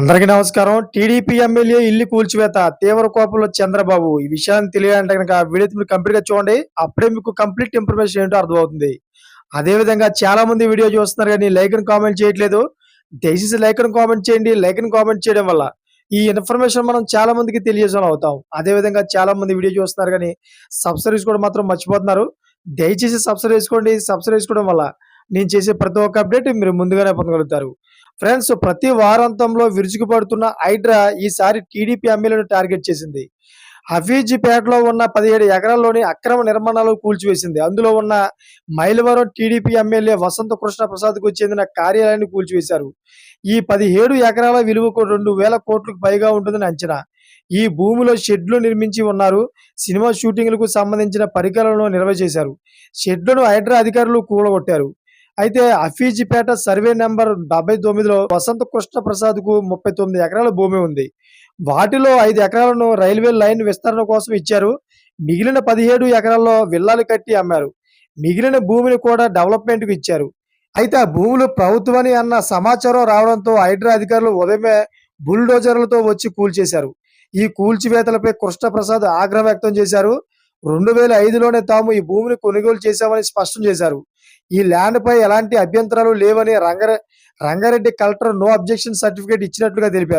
అందరికీ నమస్కారం. TDP MLA ఇల్లు కూల్చివేత తీవ్ర కోపంలో చంద్రబాబు. ఈ విషయాన్ని తెలియాలంటే కనుక వీడియో మీరు కంప్లీట్గా చూడండి. అప్పుడే మీకు కంప్లీట్ ఇన్ఫర్మేషన్ ఏంటో అర్థమవుతుంది. అదే విధంగా చాలా మంది వీడియో చూస్తున్నారు కానీ లైక్ అని కామెంట్ చేయట్లేదు. దయచేసి లైక్ అని కామెంట్ చేయండి. లైక్ అని కామెంట్ చేయడం వల్ల ఈ ఇన్ఫర్మేషన్ మనం చాలా మందికి తెలియజేసిన అవుతాం. అదే విధంగా చాలా మంది వీడియో చూస్తున్నారు కానీ సబ్స్క్రైబ్ కూడా మాత్రం మర్చిపోతున్నారు. దయచేసి సబ్స్క్రైబ్ చేసుకోండి. సబ్స్క్రైబ్ చేసుకోవడం వల్ల నేను చేసే ప్రతి ఒక్క అప్డేట్ మీరు ముందుగానే పొందగలుగుతారు. ఫ్రెండ్స్ ప్రతి వారాంతంలో విరుచుకుపడుతున్న హైడ్రా ఈసారి టీడీపీ ఎమ్మెల్యేను టార్గెట్ చేసింది. హఫీజీపేటలో ఉన్న పదిహేడు ఎకరాల్లోని అక్రమ నిర్మాణాలు కూల్చివేసింది. అందులో ఉన్న మైలవరం టీడీపీ ఎమ్మెల్యే వసంత కృష్ణ ప్రసాద్కు చెందిన కార్యాలయాన్ని కూల్చివేశారు. ఈ పదిహేడు ఎకరాల విలువకు రెండు వేల కోట్లకు పైగా ఉంటుందని అంచనా. ఈ భూమిలో షెడ్లు నిర్మించి ఉన్నారు. సినిమా షూటింగ్లకు సంబంధించిన పరికరాలను నిల్వ చేశారు షెడ్లను హైడ్రా అధికారులు కూలగొట్టారు అయితే అఫీజిపేట సర్వే నెంబర్ డెబ్బై తొమ్మిదిలో వసంత కృష్ణ ప్రసాద్కు ముప్పై తొమ్మిది ఎకరాల భూమి ఉంది. వాటిలో ఐదు ఎకరాలను రైల్వే లైన్ విస్తరణ కోసం ఇచ్చారు. మిగిలిన పదిహేడు ఎకరాల్లో విల్లాలు కట్టి అమ్మారు. మిగిలిన భూమిని కూడా డెవలప్మెంట్కు ఇచ్చారు. అయితే ఆ భూములు ప్రభుత్వమని అన్న సమాచారం రావడంతో హైడ్రా అధికారులు ఉదయమే బుల్డోజర్లతో వచ్చి కూల్చేశారు. ఈ కూల్చివేతలపై కృష్ణప్రసాద్ ఆగ్రహం వ్యక్తం చేశారు. రెండు వేల ఐదులోనే తాము ఈ భూమిని కొనుగోలు చేశామని స్పష్టం చేశారు. ఈ ల్యాండ్ పై ఎలాంటి అభ్యంతరాలు లేవని రంగారె Rangareddy collector no objection certificate ఇచ్చినట్లుగా తెలిపారు.